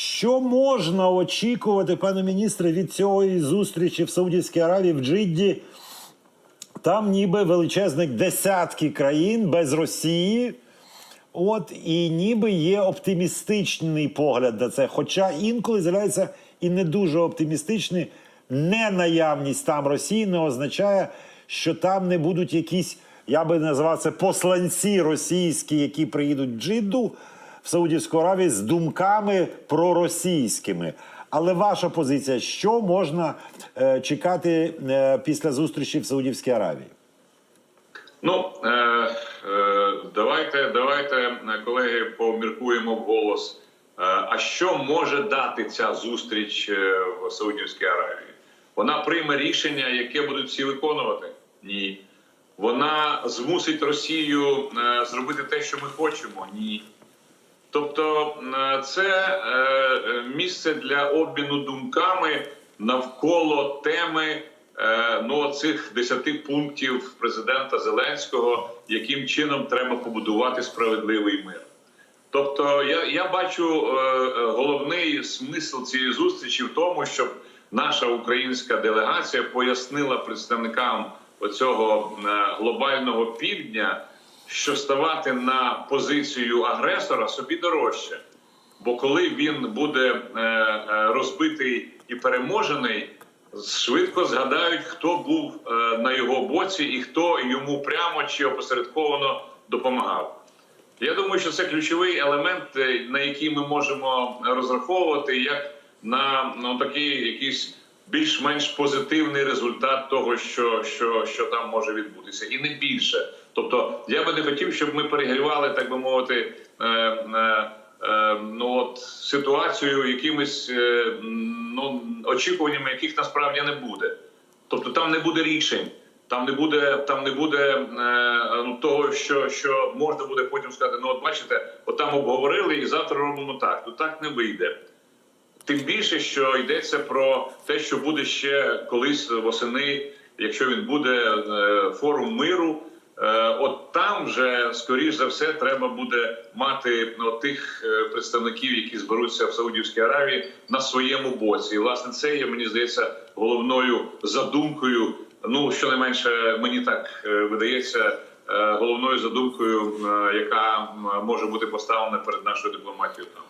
Що можна очікувати, пане міністре, від цієї зустрічі в Саудівській Аравії в Джидді? Там ніби величезних десятки країн без Росії. От і ніби є оптимістичний погляд на це. Хоча інколи з'являється і не дуже оптимістичний. Ненаявність там Росії не означає, що там не будуть якісь, я би назвав це посланці російські, які приїдуть в Джидду в Саудівську Аравію з думками проросійськими. Але ваша позиція, що можна е, чекати е, після зустрічі в Саудівській Аравії? Ну е, е, давайте, давайте, е, колеги, поміркуємо вголос. Е, а що може дати ця зустріч е, в Саудівській Аравії? Вона прийме рішення, яке будуть всі виконувати? Ні. Вона змусить Росію е, зробити те, що ми хочемо? Ні. Тобто е, це е, місце для обміну думками навколо теми е, ну, цих десяти пунктів президента Зеленського, яким чином треба побудувати справедливий мир. Тобто, я, я бачу головний смисл цієї зустрічі в тому, щоб наша українська делегація пояснила представникам оцього глобального півдня, що ставати на позицію агресора собі дорожче. Бо коли він буде е, е, розбитий і переможений, швидко згадають, хто був е, на його боці і хто йому прямо чи опосередковано допомагав. Я думаю, що це ключовий елемент, на який ми можемо розраховувати, як на ну, такий якийсь більш-менш позитивний результат того, що, що, що там може відбутися, і не більше. Тобто, я би не хотів, щоб ми перегрівали, так би мовити, е, е, е, ну от ситуацію якимись е, ну, очікуваннями, яких насправді не буде. Тобто там не буде рішень, там не буде, там не буде е, ну, того, що, що можна буде потім сказати: ну, от бачите, от там обговорили і завтра робимо так. Ну так не вийде. Тим більше, що йдеться про те, що буде ще колись восени, якщо він буде е, форум миру. Е, от там вже скоріш за все треба буде мати ну, тих е, представників, які зберуться в Саудівській Аравії на своєму боці. І власне це є мені здається головною задумкою. Ну щонайменше мені так видається головною задумкою, яка може бути поставлена перед нашою дипломатією там.